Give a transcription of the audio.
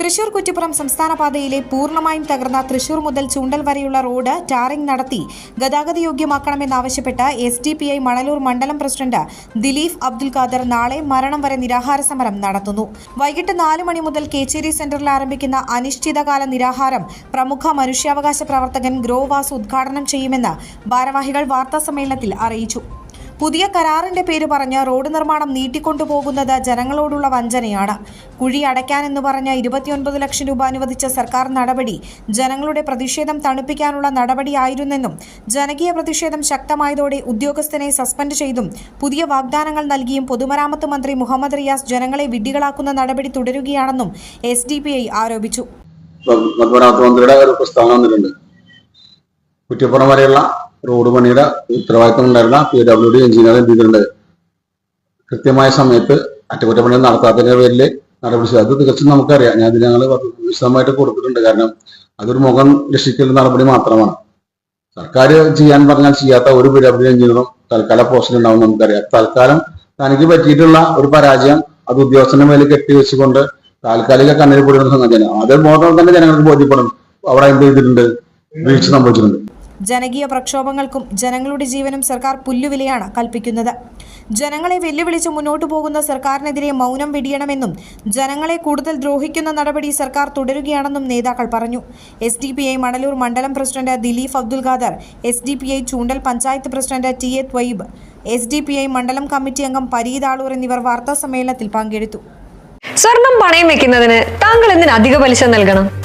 തൃശൂർ കുറ്റിപ്പുറം സംസ്ഥാന പാതയിലെ പൂർണമായും തകർന്ന തൃശൂർ മുതൽ ചൂണ്ടൽ വരെയുള്ള റോഡ് ടാറിംഗ് നടത്തി ഗതാഗത യോഗ്യമാക്കണമെന്നാവശ്യപ്പെട്ട് S D P I Manalur മണ്ഡലം പ്രസിഡന്റ് ദിലീപ് അബ്ദുൽ ഖാദർ നാളെ മരണം വരെ നിരാഹാര സമരം നടത്തുന്നു. വൈകിട്ട് നാല് മണി മുതൽ കേച്ചേരി സെന്ററിൽ ആരംഭിക്കുന്ന അനിശ്ചിതകാല നിരാഹാരം പ്രമുഖ മനുഷ്യാവകാശ പ്രവർത്തകൻ ഗ്രോവാസ് ഉദ്ഘാടനം ചെയ്യുമെന്ന് ഭാരവാഹികൾ വാർത്താസമ്മേളനത്തിൽ അറിയിച്ചു. പുതിയ കരാറിന്റെ പേര് പറഞ്ഞ് റോഡ് നിർമ്മാണം നീട്ടിക്കൊണ്ടുപോകുന്നത് ജനങ്ങളോടുള്ള വഞ്ചനയാണ്. കുഴി അടയ്ക്കാനെന്ന് പറഞ്ഞ ഇരുപത്തിയൊൻപത് ലക്ഷം രൂപ അനുവദിച്ച സർക്കാർ നടപടി ജനങ്ങളുടെ പ്രതിഷേധം തണുപ്പിക്കാനുള്ള നടപടിയായിരുന്നെന്നും ജനകീയ പ്രതിഷേധം ശക്തമായതോടെ ഉദ്യോഗസ്ഥനെ സസ്പെൻഡ് ചെയ്തും പുതിയ വാഗ്ദാനങ്ങൾ നൽകിയും പൊതുമരാമത്ത് മന്ത്രി മുഹമ്മദ് റിയാസ് ജനങ്ങളെ വിഡ്ഢികളാക്കുന്ന നടപടി തുടരുകയാണെന്നും എസ് ആരോപിച്ചു. ഒരു പ്രസ്താവന വന്നിട്ടുണ്ട്. കുറ്റിപ്പുറം വരെയുള്ള റോഡ് പണിയുടെ ഉത്തരവാദിത്തം ഉണ്ടായിരുന്ന പി ഡബ്ല്യു ഡി എഞ്ചിനീയർ എന്ത് ചെയ്തിട്ടുണ്ട്? കൃത്യമായ സമയത്ത് അറ്റകുറ്റപ്പണി നടത്താത്തതിന്റെ പേരിൽ നടപടി അത് തികച്ചും നമുക്കറിയാം. ഞാൻ ഇത് ഞങ്ങൾ വിശദമായിട്ട് കൊടുത്തിട്ടുണ്ട്. കാരണം അതൊരു മുഖം രക്ഷിക്കൽ നടപടി മാത്രമാണ്. സർക്കാർ ചെയ്യാൻ പറഞ്ഞാൽ ചെയ്യാത്ത ഒരു പി ഡബ്ല്യു എഞ്ചിനീയറും തൽക്കാല പോസ്റ്റിൽ ഉണ്ടാവും നമുക്കറിയാം. തൽക്കാലം തനിക്ക് പറ്റിയിട്ടുള്ള ഒരു പരാജയം അത് ഉദ്യോഗസ്ഥന്റെ മേലെ കെട്ടിവെച്ചുകൊണ്ട് താൽക്കാലിക കണ്ണിൽ പൊടുന്ന സംഗതിയാണ്. അത് ബോധം തന്നെ ജനങ്ങൾക്ക് ബോധ്യപ്പെടും. അവിടെ എന്ത് ചെയ്തിട്ടുണ്ട്? വീഴ്ച സംഭവിച്ചിട്ടുണ്ട്. ജനകീയ പ്രക്ഷോഭങ്ങൾക്കും ജനങ്ങളുടെ ജീവനും സർക്കാർ പുല്ലുവിലയാണ് കൽപ്പിക്കുന്നത്. ജനങ്ങളെ വെല്ലുവിളിച്ച് മുന്നോട്ടു പോകുന്ന സർക്കാരിനെതിരെ മൗനം വെടിയണമെന്നും ജനങ്ങളെ കൂടുതൽ ദ്രോഹിക്കുന്ന നടപടി സർക്കാർ തുടരുകയാണെന്നും നേതാക്കൾ പറഞ്ഞു. S D P I Manalur മണ്ഡലം president Dileep Abdul Khader S D P I Choondal panchayat president T A Thwaib S D P I മണ്ഡലം കമ്മിറ്റി അംഗം പരീതാളൂർ എന്നിവർ വാർത്താ സമ്മേളനത്തിൽ പങ്കെടുത്തു. സ്വർണം പണയം വെക്കുന്നതിന് താങ്കൾ എന്തിന് അധിക പലിശ നൽകണം?